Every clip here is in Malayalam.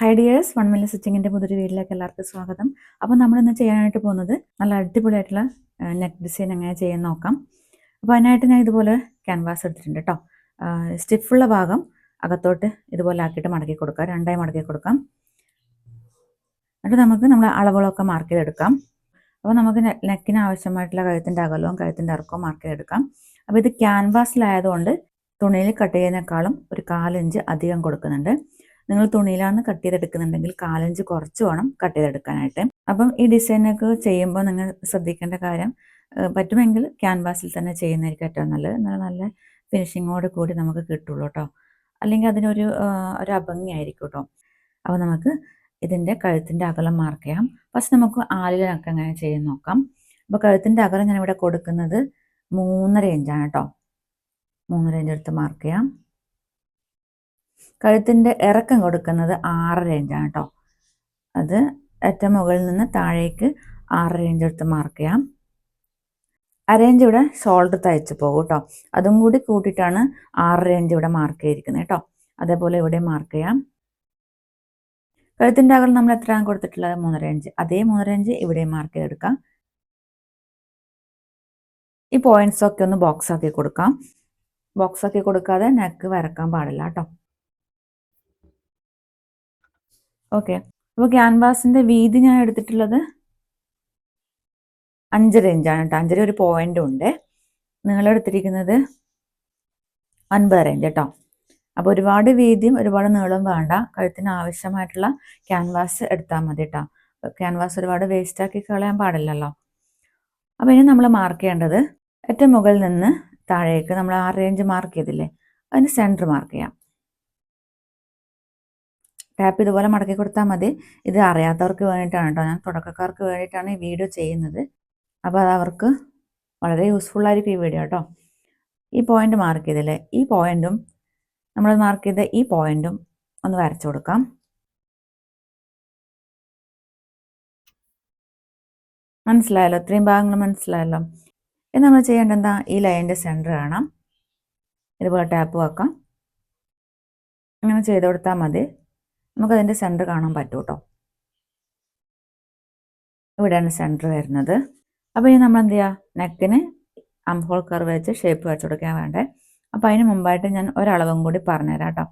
ഹൈ ഡിയേഴ്സ് വൺ മില്ല സ്റ്റിച്ചിങ്ങിന്റെ പുതിയൊരു വീട്ടിലേക്ക് എല്ലാവർക്കും സ്വാഗതം. അപ്പോൾ നമ്മളിന്ന് ചെയ്യാനായിട്ട് പോകുന്നത് നല്ല അടിപൊളിയായിട്ടുള്ള നെക്ക് ഡിസൈൻ എങ്ങനെ ചെയ്യാൻ നോക്കാം. അപ്പോൾ അതിനായിട്ട് ഞാൻ ഇതുപോലെ ക്യാൻവാസ് എടുത്തിട്ടുണ്ട് കേട്ടോ സ്റ്റിഫുള്ള ഭാഗം അകത്തോട്ട് ഇതുപോലെ ആക്കിയിട്ട് മടക്കി കൊടുക്കാം. രണ്ടായി മടക്കി കൊടുക്കാം. എന്നിട്ട് നമുക്ക് നമ്മൾ അളവുകളൊക്കെ മാർക്ക് ചെയ്തെടുക്കാം. അപ്പോൾ നമുക്ക് നെക്കിന് ആവശ്യമായിട്ടുള്ള കഴുത്തിന്റെ അകലവും കഴുത്തിന്റെ ഇറക്കവും മാർക്ക് ചെയ്തെടുക്കാം. അപ്പോൾ ഇത് ക്യാൻവാസിലായതുകൊണ്ട് തുണിയിൽ കട്ട് ചെയ്യുന്നേക്കാളും ഒരു കാലഞ്ച് അധികം കൊടുക്കുന്നുണ്ട്. നിങ്ങൾ തുണിയിലാണ് കട്ട് ചെയ്തെടുക്കുന്നുണ്ടെങ്കിൽ കാലഞ്ച് കുറച്ച് വേണം കട്ട് ചെയ്തെടുക്കാനായിട്ട്. അപ്പം ഈ ഡിസൈനൊക്കെ ചെയ്യുമ്പോൾ നിങ്ങൾ ശ്രദ്ധിക്കേണ്ട കാര്യം പറ്റുമെങ്കിൽ ക്യാൻവാസിൽ തന്നെ ചെയ്യുന്നതായിരിക്കും ഏറ്റവും നല്ലത്. എന്നാൽ നല്ല ഫിനിഷിങ്ങോട് കൂടി നമുക്ക് കിട്ടുള്ളൂ കേട്ടോ അല്ലെങ്കിൽ അതിനൊരു ഒരു അഭംഗിയായിരിക്കും കേട്ടോ അപ്പോൾ നമുക്ക് ഇതിന്റെ കഴുത്തിന്റെ അകലം മാർക്ക് ചെയ്യാം. ഫസ്റ്റ് നമുക്ക് ആലിലൊക്കെ അങ്ങനെ ചെയ്യാൻ നോക്കാം. അപ്പോൾ കഴുത്തിന്റെ അകലം ഞാനിവിടെ കൊടുക്കുന്നത് മൂന്നര ഇഞ്ചാണ് കേട്ടോ മൂന്നര ഇഞ്ച് എടുത്ത് മാർക്ക് ചെയ്യാം. കഴുത്തിന്റെ ഇറക്കം കൊടുക്കുന്നത് ആറര ഇഞ്ചാണ് കേട്ടോ അത് ഏറ്റവും മുകളിൽ നിന്ന് താഴേക്ക് ആറര ഇഞ്ച് എടുത്ത് മാർക്ക് ചെയ്യാം. അരേഞ്ച് ഇവിടെ ഷോൾഡർ തയ്ച്ച് പോകും കേട്ടോ അതും കൂടി കൂട്ടിയിട്ടാണ് ആറര ഇഞ്ച് ഇവിടെ മാർക്ക് ചെയ്തിരിക്കുന്നത് കേട്ടോ അതേപോലെ ഇവിടെ മാർക്ക് ചെയ്യാം. കഴുത്തിന്റെ അകൽ നമ്മൾ എത്രയാണ് കൊടുത്തിട്ടുള്ളത്? മൂന്നര ഇഞ്ച് അതേ മൂന്നര ഇഞ്ച് ഇവിടെ മാർക്ക് ചെയ്തെടുക്കാം. ഈ പോയിന്റ്സ് ഒക്കെ ഒന്ന് ബോക്സ് ആക്കി കൊടുക്കാം. ബോക്സ് ആക്കി കൊടുക്കാതെ നെക്ക് വരക്കാൻ പാടില്ല കേട്ടോ ഓക്കെ അപ്പോൾ ക്യാൻവാസിന്റെ വീതി ഞാൻ എടുത്തിട്ടുള്ളത് അഞ്ചര ഇഞ്ചാണ് കേട്ടോ അഞ്ചര ഒരു പോയിന്റ് ഉണ്ട്. നിങ്ങൾ എടുത്തിരിക്കുന്നത് അൻപത് റേഞ്ച് കേട്ടോ അപ്പോൾ ഒരുപാട് വീതിയും ഒരുപാട് നീളവും വേണ്ട. കഴുത്തിന് ആവശ്യമായിട്ടുള്ള ക്യാൻവാസ് എടുത്താൽ മതി കേട്ടോ ക്യാൻവാസ് ഒരുപാട് വേസ്റ്റ് ആക്കി കളയാൻ പാടില്ലല്ലോ. അപ്പോൾ ഇനി നമ്മൾ മാർക്ക് ചെയ്യേണ്ടത് ഏറ്റവും മുകളിൽ നിന്ന് താഴേക്ക് നമ്മൾ ആറ് റേഞ്ച് മാർക്ക് ചെയ്തില്ലേ? അതിന് സെന്റർ മാർക്ക് ചെയ്യാം. ടാപ്പ് ഇതുപോലെ മടക്കി കൊടുത്താൽ മതി. ഇത് അറിയാത്തവർക്ക് വേണ്ടിയിട്ടാണ് കേട്ടോ. ഞാൻ തുടക്കക്കാർക്ക് വേണ്ടിയിട്ടാണ് ഈ വീഡിയോ ചെയ്യുന്നത്. അപ്പോൾ അത് അവർക്ക് വളരെ യൂസ്ഫുൾ ആയിരിക്കും ഈ വീഡിയോ കേട്ടോ. ഈ പോയിന്റ് മാർക്ക് ചെയ്തില്ലേ? ഈ പോയിന്റും നമ്മൾ മാർക്ക് ചെയ്ത ഈ പോയിന്റും ഒന്ന് വരച്ചു കൊടുക്കാം. മനസ്സിലായല്ലോ? ഇത്രയും ഭാഗങ്ങൾ മനസ്സിലായല്ലോ? ഇത് നമ്മൾ ചെയ്യേണ്ടത് എന്താ? ഈ ലൈനിന്റെ സെന്റർ കാണാം. ഇതുപോലെ ടാപ്പ് വെക്കാം. അങ്ങനെ ചെയ്ത് കൊടുത്താൽ മതി. നമുക്കതിന്റെ സെന്റർ കാണാൻ പറ്റും കേട്ടോ ഇവിടെയാണ് സെന്റർ വരുന്നത്. അപ്പോൾ ഇനി നമ്മൾ എന്ത് ചെയ്യുക നെക്കിന് അംഹോൾ കർവ് വെച്ച് ഷേപ്പ് വെച്ച് കൊടുക്കാൻ വേണ്ടേ. അപ്പോൾ അതിന് മുമ്പായിട്ട് ഞാൻ ഒരളവും കൂടി പറഞ്ഞുതരാം കേട്ടോ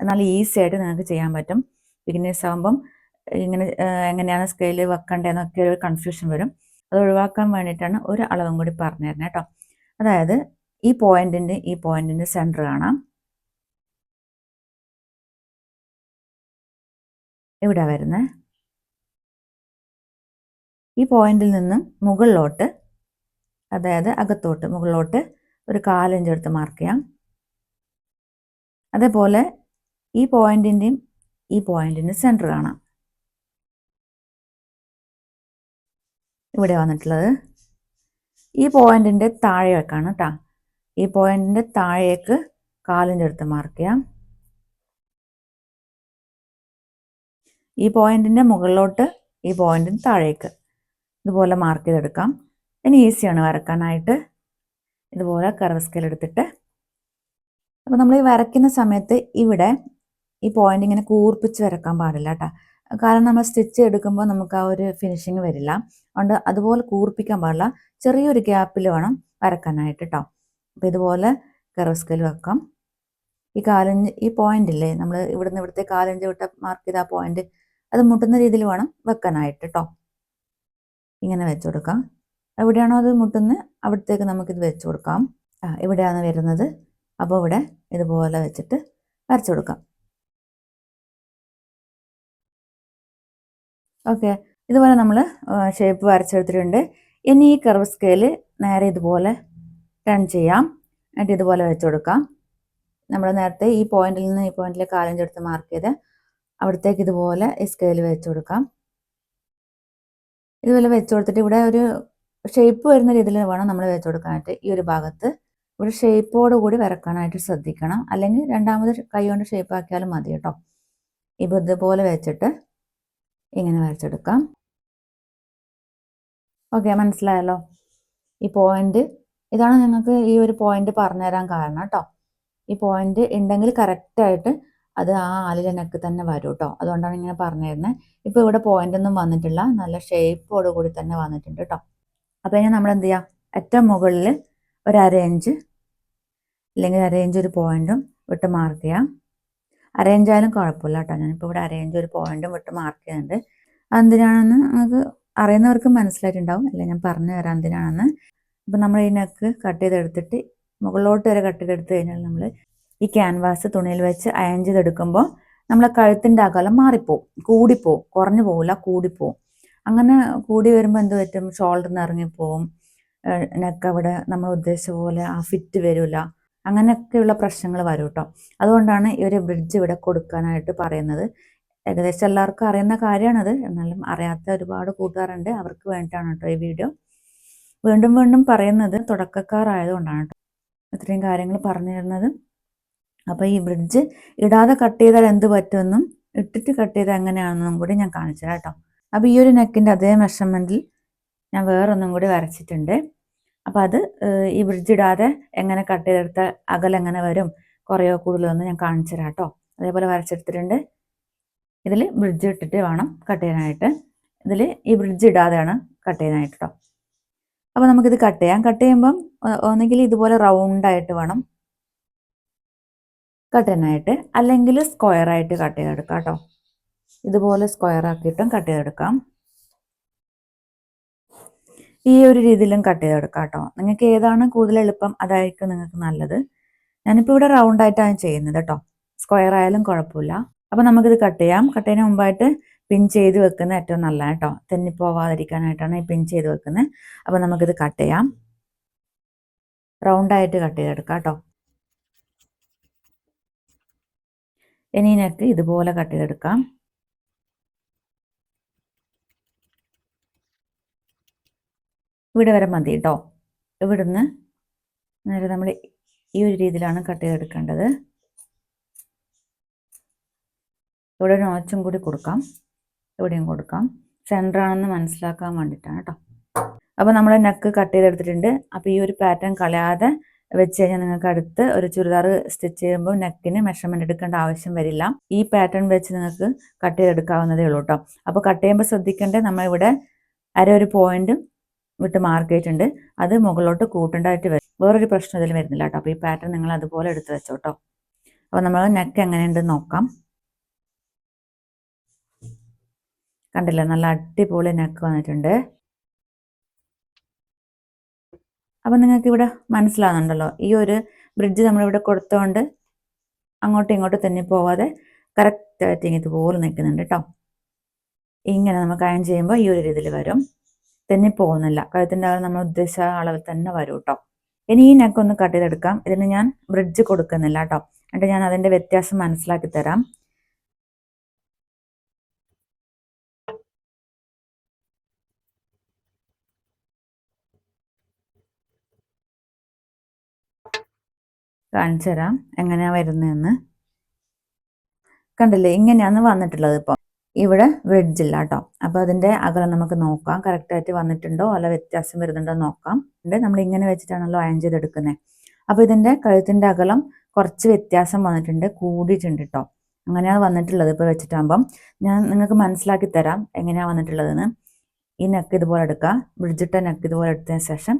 എന്നാൽ ഈസി ആയിട്ട് നിങ്ങൾക്ക് ചെയ്യാൻ പറ്റും. ബിഗിനേഴ്സ് ആകുമ്പം ഇങ്ങനെ എങ്ങനെയാണ് സ്കെയിൽ വെക്കേണ്ടതെന്നൊക്കെ ഒരു കൺഫ്യൂഷൻ വരും. അത് ഒഴിവാക്കാൻ വേണ്ടിയിട്ടാണ് ഒരു അളവും കൂടി പറഞ്ഞു തരുന്നത് കേട്ടോ. അതായത് ഈ പോയിന്റിന്റെ ഈ പോയിന്റിന്റെ സെന്റർ കാണാം. ഇവിടെ വരുന്നത് ഈ പോയിന്റിൽ നിന്നും മുകളിലോട്ട് അതായത് അകത്തോട്ട് മുകളിലോട്ട് ഒരു കാലഞ്ച് എടുത്ത് മാർക്ക് ചെയ്യാം. അതേപോലെ ഈ പോയിന്റിന്റെയും ഈ പോയിന്റിന്റെ സെന്റർ കാണാം. ഇവിടെ വന്നിട്ടുള്ളത്. ഈ പോയിന്റിന്റെ താഴേക്കാണ് കേട്ടോ ഈ പോയിന്റിന്റെ താഴേക്ക് കാലിന്റെ അടുത്ത് മാർക്ക് ചെയ്യാം. ഈ പോയിന്റിന്റെ മുകളിലോട്ട് ഈ പോയിന്റിന് താഴേക്ക്. ഇതുപോലെ മാർക്ക് ചെയ്തെടുക്കാം. ഇനി ഈസിയാണ് വരക്കാനായിട്ട്. ഇതുപോലെ കർവ് സ്കെയിൽ എടുത്തിട്ട്. അപ്പോൾ നമ്മൾ ഈ വരയ്ക്കുന്ന സമയത്ത് ഇവിടെ ഈ പോയിന്റ് ഇങ്ങനെ കൂർപ്പിച്ച് വരക്കാൻ പാടില്ല കേട്ടോ കാരണം നമ്മൾ സ്റ്റിച്ച് എടുക്കുമ്പോൾ നമുക്ക് ആ ഒരു ഫിനിഷിങ് വരില്ല. അതുകൊണ്ട് അതുപോലെ കൂർപ്പിക്കാൻ പാടില്ല. ചെറിയൊരു ഗ്യാപ്പിൽ വേണം വരക്കാനായിട്ട് കേട്ടോ അപ്പോൾ ഇതുപോലെ കർവ് സ്കെയിൽ വെക്കാം. ഈ കാലഞ്ച് ഈ പോയിന്റ് ഇല്ലേ? നമ്മൾ ഇവിടുന്ന് ഇവിടുത്തെ കാലഞ്ച് വിട്ട മാർക്ക് ചെയ്ത ആ പോയിന്റ് അത് മുട്ടുന്ന രീതിയിൽ വേണം വെക്കാനായിട്ട് കേട്ടോ ഇങ്ങനെ വെച്ച് കൊടുക്കാം. എവിടെയാണോ അത് മുട്ടുന്നത് അവിടത്തേക്ക് നമുക്കിത് വെച്ച് കൊടുക്കാം. ആ ഇവിടെയാണ് വരുന്നത്. അപ്പോൾ ഇവിടെ ഇതുപോലെ വെച്ചിട്ട് വരച്ചു കൊടുക്കാം. ഓക്കെ. ഇതുപോലെ നമ്മൾ ഷേപ്പ് വരച്ചെടുത്തിട്ടുണ്ട്. ഇനി ഈ കർവ് സ്കെയിൽ നേരെ ഇതുപോലെ ടൺ ചെയ്യാം. എന്നിട്ട് ഇതുപോലെ വെച്ച് കൊടുക്കാം. നമ്മൾ നേരത്തെ ഈ പോയിന്റിൽ നിന്ന് ഈ പോയിന്റിലേക്ക് കാലഞ്ചെടുത്ത് മാർക്ക് ചെയ്ത് അവിടത്തേക്ക് ഇതുപോലെ ഈ സ്കെയിൽ വെച്ച് കൊടുക്കാം. ഇതുപോലെ വെച്ച് കൊടുത്തിട്ട് ഇവിടെ ഒരു ഷേപ്പ് വരുന്ന രീതിയിൽ വേണം നമ്മൾ വെച്ച് കൊടുക്കാനായിട്ട് ഈ ഒരു ഭാഗത്ത്. ഇവിടെ ഷേപ്പോട് കൂടി വരക്കാനായിട്ട് ശ്രദ്ധിക്കണം. അല്ലെങ്കിൽ രണ്ടാമത് കൈ കൊണ്ട് ഷേപ്പ് ആക്കിയാലും മതി കേട്ടോ. ഇപ്പോൾ ഇതുപോലെ വെച്ചിട്ട് ഇങ്ങനെ വരച്ചെടുക്കാം. ഓക്കെ മനസ്സിലായല്ലോ? ഈ പോയിന്റ് ഇതാണ് നിങ്ങൾക്ക് ഈ ഒരു പോയിന്റ് പറഞ്ഞുതരാൻ കാരണം കേട്ടോ. ഈ പോയിന്റ് ഉണ്ടെങ്കിൽ കറക്റ്റായിട്ട് അത് ആ ആലിലനക്ക് തന്നെ വരും കേട്ടോ അതുകൊണ്ടാണ് ഇങ്ങനെ പറഞ്ഞിരുന്നത് ഇപ്പോൾ ഇവിടെ പോയിന്റ് ഒന്നും വന്നിട്ടില്ല. നല്ല ഷേപ്പോട് കൂടി തന്നെ വന്നിട്ടുണ്ട് കേട്ടോ അപ്പോൾ ഇനി നമ്മൾ എന്ത് ചെയ്യാം? ഏറ്റവും മുകളിൽ ഒരു അരയിഞ്ച് അല്ലെങ്കിൽ അരയിഞ്ച് ഒരു പോയിന്റും വിട്ട് മാർക്ക് ചെയ്യാം. അറേഞ്ച് ആയാലും കുഴപ്പമില്ല കേട്ടോ ഞാനിപ്പോൾ ഇവിടെ അരയിഞ്ച് ഒരു പോയിന്റും വിട്ട് മാർക്ക് ചെയ്യുന്നുണ്ട്. അതെന്തിനാണെന്ന് നമുക്ക് അറിയുന്നവർക്ക് മനസ്സിലായിട്ടുണ്ടാവും. അല്ലെ? ഞാൻ പറഞ്ഞു തരാം എന്തിനാണെന്ന്. അപ്പം നമ്മൾ ഈ നെക്ക് കട്ട് ചെയ്തെടുത്തിട്ട് മുകളിലോട്ട് വരെ കട്ട് ചെയ്തെടുത്ത് കഴിഞ്ഞാൽ നമ്മൾ ഈ ക്യാൻവാസ് തുണിയിൽ വെച്ച് അയൺ ചെയ്തെടുക്കുമ്പോൾ നമ്മളെ കഴുത്തിന്റെ അകലം മാറിപ്പോവും കൂടിപ്പോവും കുറഞ്ഞു പോവില്ല കൂടിപ്പോവും. അങ്ങനെ കൂടി വരുമ്പോൾ എന്ത് പറ്റും? ഷോൾഡറിന് ഇറങ്ങിപ്പോവും. നെക്ക് അവിടെ നമ്മൾ ഉദ്ദേശിച്ച പോലെ ആ ഫിറ്റ് വരില്ല അങ്ങനെയൊക്കെയുള്ള പ്രശ്നങ്ങൾ വരും കേട്ടോ അതുകൊണ്ടാണ് ഈ ഒരു ബ്രിഡ്ജ് ഇവിടെ കൊടുക്കാനായിട്ട് പറയുന്നത്. ഏകദേശം എല്ലാവർക്കും അറിയുന്ന കാര്യമാണത്. എന്നാലും അറിയാത്ത ഒരുപാട് കൂട്ടുകാരുണ്ട്. അവർക്ക് വേണ്ടിയിട്ടാണ് കേട്ടോ ഈ വീഡിയോ വീണ്ടും വീണ്ടും പറയുന്നത് തുടക്കക്കാരായതുകൊണ്ടാണ് കേട്ടോ ഇത്രയും കാര്യങ്ങൾ പറഞ്ഞു തരുന്നത് അപ്പോൾ ഈ ബ്രിഡ്ജ് ഇടാതെ കട്ട് ചെയ്താൽ എന്ത് പറ്റുമെന്നും ഇട്ടിട്ട് കട്ട് ചെയ്താൽ എങ്ങനെയാണെന്നും കൂടി ഞാൻ കാണിച്ചു കേട്ടോ. അപ്പോൾ ഈ ഒരു നെക്കിന്റെ അതേ മെഷർമെന്റിൽ ഞാൻ വേറൊന്നും കൂടി വരച്ചിട്ടുണ്ട്. അപ്പോൾ അത് ഈ ബ്രിഡ്ജ് ഇടാതെ എങ്ങനെ കട്ട് ചെയ്തെടുത്ത അകലെങ്ങനെ വരും കുറയോ കൂടുതലൊന്നും ഞാൻ കാണിച്ചു കേട്ടോ. അതേപോലെ വരച്ചെടുത്തിട്ടുണ്ട്. ഇതിൽ ബ്രിഡ്ജ് ഇട്ടിട്ട് വേണം കട്ട് ചെയ്യാനായിട്ട്. ഇതിൽ ഈ ബ്രിഡ്ജ് ഇടാതെയാണ് കട്ട് ചെയ്യാനായിട്ട് കേട്ടോ അപ്പോൾ നമുക്കിത് കട്ട് ചെയ്യാം. കട്ട് ചെയ്യുമ്പം ഒന്നുകിൽ ഇതുപോലെ റൗണ്ടായിട്ട് വേണം കട്ട് ചെയ്യാനായിട്ട് അല്ലെങ്കിൽ സ്ക്വയറായിട്ട് കട്ട് ചെയ്തെടുക്കാം കേട്ടോ. ഇതുപോലെ സ്ക്വയർ ആക്കിയിട്ടും കട്ട് ചെയ്തെടുക്കാം. ഈ ഒരു രീതിയിലും കട്ട് ചെയ്തെടുക്കാം കേട്ടോ. നിങ്ങൾക്ക് ഏതാണ് കൂടുതൽ എളുപ്പം? അതായിരിക്കും നിങ്ങൾക്ക് നല്ലത്. ഞാനിപ്പോൾ ഇവിടെ റൗണ്ട് ആയിട്ടാണ് ചെയ്യുന്നത് കേട്ടോ. സ്ക്വയർ ആയാലും കുഴപ്പമില്ല. അപ്പോൾ നമുക്കിത് കട്ട് ചെയ്യാം. കട്ട് ചെയ്യുന്ന മുമ്പായിട്ട് പിൻ ചെയ്ത് വെക്കുന്നത് ഏറ്റവും നല്ല കേട്ടോ. തെന്നിപ്പോവാതിരിക്കാനായിട്ടാണ് ഈ പിൻ ചെയ്ത് വെക്കുന്നത്. അപ്പോൾ നമുക്കിത് കട്ട് ചെയ്യാം. റൗണ്ടായിട്ട് കട്ട് ചെയ്തെടുക്കാം കേട്ടോ. ഇനി ഇതിനകത്ത് ഇതുപോലെ കട്ട് ചെയ്തെടുക്കാം. ഇവിടെ വരെ മതി കേട്ടോ ഇവിടുന്ന് നേരെ നമ്മൾ ഈ ഒരു രീതിയിലാണ് കട്ട് ചെയ്തെടുക്കേണ്ടത്. ഇവിടെ ഒരു നോച്ചും കൂടി കൊടുക്കാം. ഇവിടെയും കൊടുക്കാം. സെന്റർ ആണെന്ന് മനസ്സിലാക്കാൻ വേണ്ടിയിട്ടാണ് കേട്ടോ അപ്പോൾ നമ്മൾ നെക്ക് കട്ട് ചെയ്തെടുത്തിട്ടുണ്ട്. അപ്പോൾ ഈ ഒരു പാറ്റേൺ കളയാതെ വെച്ച് കഴിഞ്ഞാൽ നിങ്ങൾക്ക് അടുത്ത് ഒരു ചുരിദാർ സ്റ്റിച്ച് ചെയ്യുമ്പോൾ നെക്കിന് മെഷർമെന്റ് എടുക്കേണ്ട ആവശ്യം വരില്ല. ഈ പാറ്റേൺ വെച്ച് നിങ്ങൾക്ക് കട്ട് ചെയ്തെടുക്കാവുന്നതേ ഉള്ളൂ കേട്ടോ അപ്പോൾ കട്ട് ചെയ്യുമ്പോൾ ശ്രദ്ധിക്കേണ്ടത് നമ്മളിവിടെ അര ഒരു പോയിന്റ് വിട്ട് മാർക്ക് ചെയ്തിട്ടുണ്ട്. അത് മുകളിലോട്ട് കൂട്ടേണ്ടതായിട്ട് വരും. വേറൊരു പ്രശ്നം ഇതിൽ വരുന്നില്ല കേട്ടോ അപ്പോൾ ഈ പാറ്റേൺ നിങ്ങൾ അതുപോലെ എടുത്ത് വെച്ചോ കേട്ടോ അപ്പോൾ നമ്മൾ നെക്ക് എങ്ങനെയുണ്ടെന്ന് നോക്കാം. കണ്ടില്ല? നല്ല അടിപൊളി നെക്ക് വന്നിട്ടുണ്ട്. അപ്പം നിങ്ങൾക്ക് ഇവിടെ മനസ്സിലാകുന്നുണ്ടല്ലോ ഈ ഒരു ബ്രിഡ്ജ് നമ്മളിവിടെ കൊടുത്തുകൊണ്ട് അങ്ങോട്ടും ഇങ്ങോട്ടും തന്നെ പോവാതെ കറക്റ്റായിട്ട് ഇതുപോലെ നിൽക്കുന്നുണ്ട് കേട്ടോ ഇങ്ങനെ നമുക്ക് അയൺ ചെയ്യുമ്പോൾ ഈ ഒരു രീതിയിൽ വരും. തന്നെ പോകുന്നില്ല. കഴുത്തിന്റെ അളവ് നമ്മൾ ഉദ്ദേശിച്ച അളവിൽ തന്നെ വരും കേട്ടോ ഇനി ഈ നെക്ക് ഒന്ന് കട്ട് ചെയ്തെടുക്കാം. ഇതിന് ഞാൻ ബ്രിഡ്ജ് കൊടുക്കുന്നില്ല കേട്ടോ എന്നിട്ട് ഞാൻ അതിന്റെ വ്യത്യാസം മനസ്സിലാക്കി തരാം. കാണിച്ചു തരാം എങ്ങനെയാണ് വരുന്നതെന്ന്. കണ്ടില്ലേ? ഇങ്ങനെയാണ് വന്നിട്ടുള്ളത് ഇപ്പം. ഇവിടെ ബ്രിഡ്ജ് ഇല്ല കേട്ടോ. അപ്പോൾ അതിന്റെ അകലം നമുക്ക് നോക്കാം. കറക്റ്റായിട്ട് വന്നിട്ടുണ്ടോ? അല്ല വ്യത്യാസം വരുന്നുണ്ടോ നോക്കാം. നമ്മൾ ഇങ്ങനെ വെച്ചിട്ടാണല്ലോ അയൺ ചെയ്തെടുക്കുന്നത് അപ്പോൾ ഇതിന്റെ കഴുത്തിന്റെ അകലം കുറച്ച് വ്യത്യാസം വന്നിട്ടുണ്ട്. കൂടിയിട്ടുണ്ട് കേട്ടോ. അങ്ങനെയാണ് വന്നിട്ടുള്ളത് ഇപ്പോൾ വെച്ചിട്ടാകുമ്പം. ഞാൻ നിങ്ങൾക്ക് മനസ്സിലാക്കി തരാം എങ്ങനെയാണ് വന്നിട്ടുള്ളതെന്ന്. ഈ നെക്ക് ഇതുപോലെ എടുക്കുക ബ്രിഡ്ജിട്ട നെക്ക് ഇതുപോലെ എടുത്തതിന് ശേഷം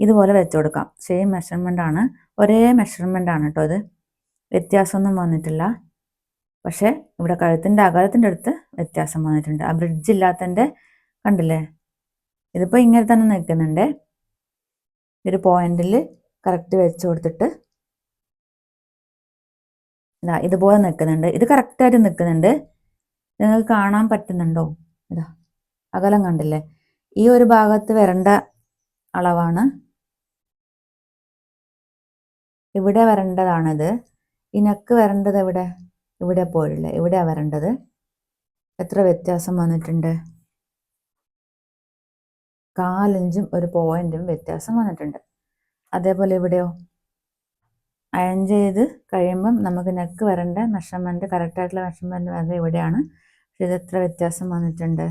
ഇതുപോലെ വെച്ച് കൊടുക്കാം. സെയിം മെഷർമെന്റ് ആണ് ഒരേ മെഷർമെന്റ് ആണ് കേട്ടോ ഇത്. വ്യത്യാസമൊന്നും വന്നിട്ടില്ല. പക്ഷേ ഇവിടെ കഴുത്തിന്റെ അകലത്തിന്റെ അടുത്ത് വ്യത്യാസം വന്നിട്ടുണ്ട്. ആ ബ്രിഡ്ജ് ഇല്ലാത്തതിന്റെ കണ്ടില്ലേ? ഇതിപ്പോൾ ഇങ്ങനെ തന്നെ നിൽക്കുന്നുണ്ട്. ഒരു പോയിന്റിൽ കറക്റ്റ് വെച്ച് കൊടുത്തിട്ട് ഇതാ ഇതുപോലെ നിൽക്കുന്നുണ്ട്. ഇത് കറക്റ്റായിട്ട് നിൽക്കുന്നുണ്ട്. നിങ്ങൾക്ക് കാണാൻ പറ്റുന്നുണ്ടോ? ഇതാ അകലം കണ്ടില്ലേ? ഈ ഒരു ഭാഗത്ത് വരേണ്ട അളവാണ് ഇവിടെ വരേണ്ടതാണത്. ഈ നെക്ക് വരേണ്ടത് എവിടെ? ഇവിടെ പോയില്ല ഇവിടെ വരേണ്ടത്. എത്ര വ്യത്യാസം വന്നിട്ടുണ്ട്? കാലഞ്ചും ഒരു പോയിന്റും വ്യത്യാസം വന്നിട്ടുണ്ട്. അതേപോലെ ഇവിടെയോ അയൺ ചെയ്ത് കഴിയുമ്പം നമുക്ക് നെക്ക് വരേണ്ട മെഷർമെന്റ് കറക്റ്റായിട്ടുള്ള മെഷർമെന്റ് വരേണ്ടത് ഇവിടെയാണ്. പക്ഷെ ഇത് എത്ര വ്യത്യാസം വന്നിട്ടുണ്ട്?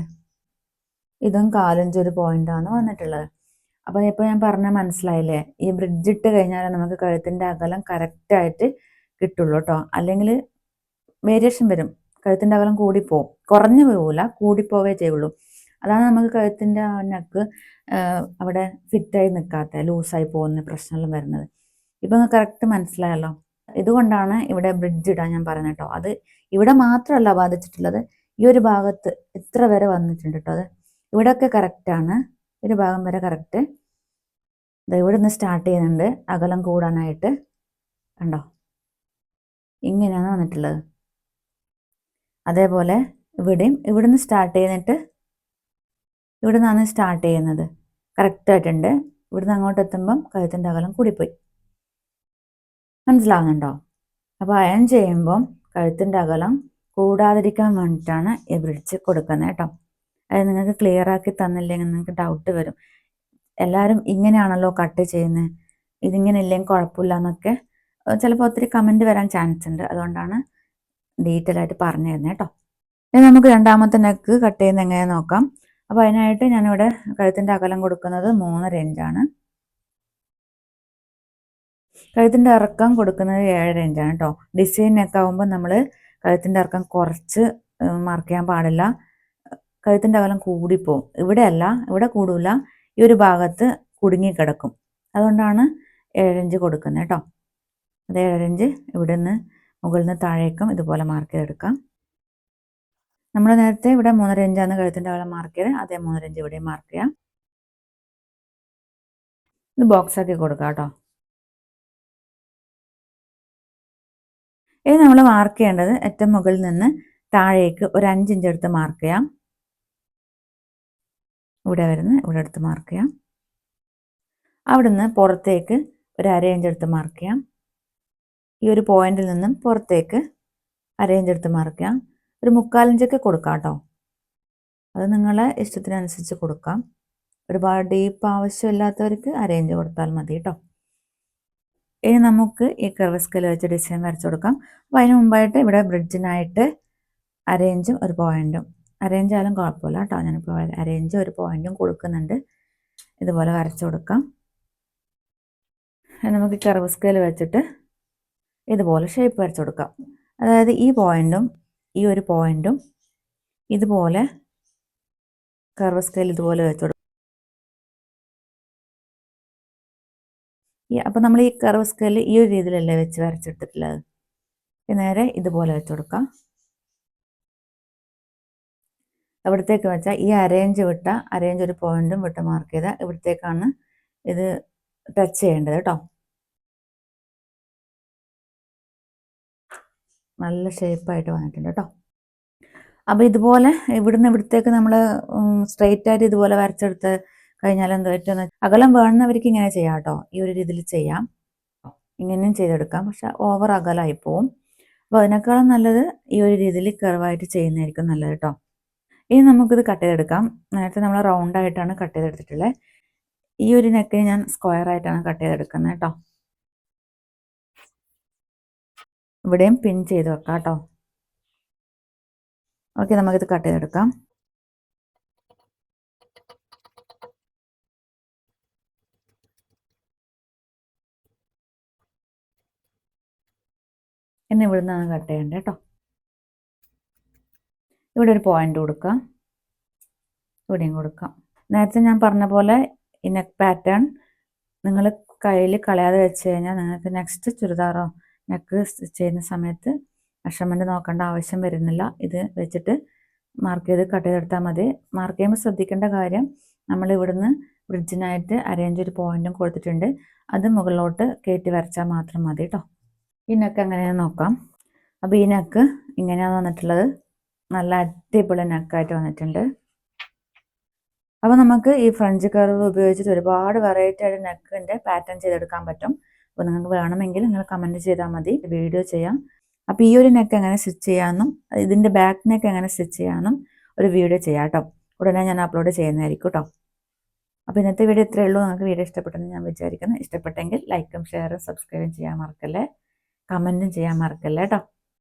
ഇതും കാലഞ്ചൊരു പോയിന്റാണ് വന്നിട്ടുള്ളത്. അപ്പോൾ ഇപ്പോൾ ഞാൻ പറഞ്ഞ മനസ്സിലായില്ലേ? ഈ ബ്രിഡ്ജ് ഇട്ട് കഴിഞ്ഞാൽ നമുക്ക് കഴുത്തിന്റെ അകലം കറക്റ്റായിട്ട് കിട്ടുള്ളൂ കേട്ടോ അല്ലെങ്കിൽ വേരിയേഷൻ വരും. കഴുത്തിന്റെ അകലം കൂടിപ്പോവും. കുറഞ്ഞു പോവില്ല കൂടിപ്പോവേ ചെയ്യുള്ളൂ. അതാണ് നമുക്ക് കഴുത്തിന്റെ നക്ക് അവിടെ ഫിറ്റായി നിൽക്കാത്ത ലൂസായി പോകുന്ന പ്രശ്നമെല്ലാം വരുന്നത്. ഇപ്പം കറക്റ്റ് മനസ്സിലായല്ലോ? ഇതുകൊണ്ടാണ് ഇവിടെ ബ്രിഡ്ജ് ഇടാൻ ഞാൻ പറഞ്ഞത് കേട്ടോ അത് ഇവിടെ മാത്രമല്ല ബാധിച്ചിട്ടുള്ളത്. ഈ ഒരു ഭാഗത്ത് എത്ര വരെ വന്നിട്ടുണ്ട് കേട്ടോ അത് ഇവിടെയൊക്കെ കറക്റ്റാണ് ഒരു ഭാഗം വരെ കറക്റ്റ് ഇവിടെ നിന്ന് സ്റ്റാർട്ട് ചെയ്യുന്നുണ്ട്. അകലം കൂടാനായിട്ട്. കണ്ടോ? ഇങ്ങനെയാണ് വന്നിട്ടുള്ളത്. അതേപോലെ ഇവിടെയും ഇവിടുന്ന് സ്റ്റാർട്ട് ചെയ്തിട്ട് ഇവിടെ നിന്നാണ് സ്റ്റാർട്ട് ചെയ്യുന്നത് കറക്റ്റായിട്ടുണ്ട് ഇവിടുന്ന് അങ്ങോട്ട് എത്തുമ്പം കഴുത്തിന്റെ അകലം കൂടിപ്പോയി. മനസ്സിലാവുന്നുണ്ടോ? അപ്പോൾ അയൺ ചെയ്യുമ്പം കഴുത്തിന്റെ അകലം കൂടാതിരിക്കാൻ വേണ്ടിയിട്ടാണ് ഈ ബ്രിഡ്ജ് കൊടുക്കുന്നത് കേട്ടോ. അത് നിങ്ങൾക്ക് ക്ലിയർ ആക്കി തന്നില്ലെങ്കിൽ നിങ്ങൾക്ക് ഡൗട്ട് വരും. എല്ലാവരും ഇങ്ങനെയാണല്ലോ കട്ട് ചെയ്യുന്നത് ഇതിങ്ങനെ ഇല്ലെങ്കിൽ കുഴപ്പമില്ല എന്നൊക്കെ ചിലപ്പോൾ ഒത്തിരി കമന്റ് വരാൻ ചാൻസ് ഉണ്ട്. അതുകൊണ്ടാണ് ഡീറ്റെയിൽ ആയിട്ട് പറഞ്ഞു തരുന്നത് കേട്ടോ. ഇനി നമുക്ക് രണ്ടാമത്തെ നെക്ക് കട്ട് ചെയ്യുന്നത് എങ്ങനെ നോക്കാം. അപ്പോൾ അതിനായിട്ട് ഞാനിവിടെ കഴുത്തിന്റെ അകലം കൊടുക്കുന്നത് മൂന്നര ഇഞ്ചാണ് കഴുത്തിന്റെ ഇറക്കം കൊടുക്കുന്നത് ഏഴര ഇഞ്ചാണ് കേട്ടോ. ഡിസൈനൊക്കെ ആകുമ്പോൾ നമ്മൾ കഴുത്തിന്റെ ഇറക്കം കുറച്ച് മാർക്ക് ചെയ്യാൻ പാടില്ല. കഴുത്തിന്റെ അകലം കൂടിപ്പോവും. ഇവിടെയല്ല ഇവിടെ കൂടില്ല ഈ ഒരു ഭാഗത്ത് കുടുങ്ങിക്കിടക്കും അതുകൊണ്ടാണ് ഏഴഞ്ച് കൊടുക്കുന്നത് കേട്ടോ. അത് ഏഴഞ്ച് ഇവിടെ നിന്ന് മുകളിൽ നിന്ന് താഴേക്കും ഇതുപോലെ മാർക്ക് ചെയ്തെടുക്കാം. നമ്മൾ നേരത്തെ ഇവിടെ മൂന്നര ഇഞ്ചാണ് കഴുത്തിന്റെ അകലം മാർക്ക് ചെയ്ത് അതേ മൂന്നര ഇഞ്ച് ഇവിടെയും മാർക്ക് ചെയ്യാം. ഇത് ബോക്സ് ആക്കി കൊടുക്കാം കേട്ടോ. ഇനി നമ്മൾ മാർക്ക് ചെയ്യേണ്ടത് ഏറ്റവും മുകളിൽ നിന്ന് താഴേക്ക് ഒരു അഞ്ചിഞ്ച് എടുത്ത് മാർക്ക് ചെയ്യാം. ഇവിടെ വരുന്ന ഇവിടെ എടുത്ത് മാർക്ക് ചെയ്യാം. അവിടുന്ന് പുറത്തേക്ക് ഒരു അര ഇഞ്ച് എടുത്ത് മാർക്ക് ചെയ്യാം. ഈ ഒരു പോയിന്റിൽ നിന്നും പുറത്തേക്ക് അരേഞ്ച് എടുത്ത് മാർക്ക് ചെയ്യാം. ഒരു മുക്കാലിഞ്ചൊക്കെ കൊടുക്കാം കേട്ടോ. അത് നിങ്ങളെ ഇഷ്ടത്തിനനുസരിച്ച് കൊടുക്കാം. ഒരുപാട് ഡീപ്പ് ആവശ്യമില്ലാത്തവർക്ക് അര ഇഞ്ച് കൊടുത്താൽ മതി കേട്ടോ. ഇനി നമുക്ക് ഈ കർവ് സ്കെയിൽ വെച്ച് ഡിസൈൻ വരച്ചു കൊടുക്കാം. അപ്പോൾ അതിന് മുമ്പായിട്ട് ഇവിടെ ബ്രിഡ്ജിനായിട്ട് അരേഞ്ചും ഒരു പോയിന്റും അരേഞ്ച് ആയാലും കുഴപ്പമില്ല കേട്ടോ. ഞാനിപ്പോൾ അറേഞ്ച് ഒരു പോയിന്റും കൊടുക്കുന്നുണ്ട്. ഇതുപോലെ വരച്ചു കൊടുക്കാം. നമുക്ക് കർവ് സ്കെയിൽ വെച്ചിട്ട് ഇതുപോലെ ഷേപ്പ് വരച്ചു കൊടുക്കാം. അതായത് ഈ പോയിന്റും ഈ ഒരു പോയിന്റും ഇതുപോലെ കർവ് സ്കെയിൽ ഇതുപോലെ വെച്ചു കൊടുക്കും. അപ്പോൾ നമ്മൾ ഈ കർവ് സ്കെയിൽ ഈ ഒരു രീതിയിലല്ലേ വെച്ച് വരച്ചെടുത്തിട്ടുള്ളത് നേരെ ഇതുപോലെ വെച്ച് കൊടുക്കാം. എവിടത്തേക്ക് വെച്ചാൽ ഈ അരേഞ്ച് വിട്ട അരേഞ്ച് ഒരു പോയിന്റും വിട്ട് മാർക്ക് ചെയ്ത ഇവിടത്തേക്കാണ് ഇത് ടച്ച് ചെയ്യേണ്ടത് കേട്ടോ നല്ല ഷേപ്പായിട്ട് വന്നിട്ടുണ്ട് കേട്ടോ അപ്പോൾ ഇതുപോലെ ഇവിടുന്ന് ഇവിടത്തേക്ക് നമ്മൾ സ്ട്രെയിറ്റ് ആയിട്ട് ഇതുപോലെ വരച്ചെടുത്ത് കഴിഞ്ഞാൽ എന്താ ഏറ്റവും അകലം വേണമെന്നവർക്ക് ഇങ്ങനെ ചെയ്യാം കേട്ടോ ഈ ഒരു രീതിയിൽ ചെയ്യാം. ഇങ്ങനെയും ചെയ്തെടുക്കാം. പക്ഷെ ഓവർ അകലമായി പോവും. അപ്പോൾ അതിനേക്കാളും നല്ലത് ഈ ഒരു രീതിയിൽ കർവായിട്ട് ചെയ്യുന്നതായിരിക്കും നല്ലത് കേട്ടോ ഇനി നമുക്കിത് കട്ട് ചെയ്തെടുക്കാം. നേരത്തെ നമ്മൾ റൗണ്ട് ആയിട്ടാണ് കട്ട് ചെയ്തെടുത്തിട്ടുള്ളത് ഈ ഒരു നെക്കിന് ഞാൻ സ്ക്വയർ ആയിട്ടാണ് കട്ട് ചെയ്തെടുക്കുന്നത് കേട്ടോ. ഇവിടെയും പിൻ ചെയ്ത് വെക്കാം കേട്ടോ. ഓക്കെ നമുക്കിത് കട്ട് ചെയ്തെടുക്കാം. എന്നെ ഇവിടുന്നാണ് കട്ട് ചെയ്യേണ്ടത് കേട്ടോ. ഇവിടെ ഒരു പോയിന്റ് കൊടുക്കാം. ഇവിടെയും കൊടുക്കാം. നേരത്തെ ഞാൻ പറഞ്ഞ പോലെ ഈ നെക്ക് പാറ്റേൺ നിങ്ങൾ കയ്യിൽ കളയാതെ വെച്ച് കഴിഞ്ഞാൽ നിങ്ങൾക്ക് നെക്സ്റ്റ് ചുരിദാറോ നെക്ക് സ്റ്റിച്ച് ചെയ്യുന്ന സമയത്ത് മെഷർമെന്റ് നോക്കേണ്ട ആവശ്യം വരുന്നില്ല. ഇത് വെച്ചിട്ട് മാർക്ക് ചെയ്ത് കട്ട് ചെയ്തെടുത്താൽ മതി. മാർക്ക് ചെയ്യുമ്പോൾ ശ്രദ്ധിക്കേണ്ട കാര്യം നമ്മൾ ഇവിടുന്ന് ബ്രിഡ്ജിനായിട്ട് അരേഞ്ച് ഒരു പോയിന്റും കൊടുത്തിട്ടുണ്ട്. അത് മുകളിലോട്ട് കയറ്റി വരച്ചാൽ മാത്രം മതി കേട്ടോ ഈ നെക്ക് എങ്ങനെയാണെന്ന് നോക്കാം. അപ്പോൾ ഈ നെക്ക് ഇങ്ങനെയാണ് വന്നിട്ടുള്ളത്. നല്ല അടിപൊളി നെക്കായിട്ട് വന്നിട്ടുണ്ട്. അപ്പോൾ നമുക്ക് ഈ ഫ്രഞ്ച് കർവ് ഉപയോഗിച്ചിട്ട് ഒരുപാട് വെറൈറ്റി ആയിട്ട് നെക്കിന്റെ പാറ്റേൺ ചെയ്തെടുക്കാൻ പറ്റും. അപ്പോൾ നിങ്ങൾക്ക് വേണമെങ്കിൽ നിങ്ങൾ കമന്റ് ചെയ്താൽ മതി. വീഡിയോ ചെയ്യാം. അപ്പോൾ ഈ ഒരു നെക്ക് എങ്ങനെ സ്റ്റിച്ച് ചെയ്യാമെന്നും ഇതിന്റെ ബാക്ക് നെക്ക് എങ്ങനെ സ്റ്റിച്ച് ചെയ്യാമെന്നും ഒരു വീഡിയോ ചെയ്യാം കേട്ടോ ഉടനെ ഞാൻ അപ്ലോഡ് ചെയ്യുന്നതായിരിക്കും കേട്ടോ അപ്പോൾ ഇന്നത്തെ വീഡിയോ ഇത്രയേ ഉള്ളൂ. നിങ്ങൾക്ക് വീഡിയോ ഇഷ്ടപ്പെട്ടെന്ന് ഞാൻ വിചാരിക്കുന്നു. ഇഷ്ടപ്പെട്ടെങ്കിൽ ലൈക്കും ഷെയറും സബ്സ്ക്രൈബും ചെയ്യാൻ മറക്കല്ലേ? കമന്റും ചെയ്യാൻ മറക്കല്ലേ കേട്ടോ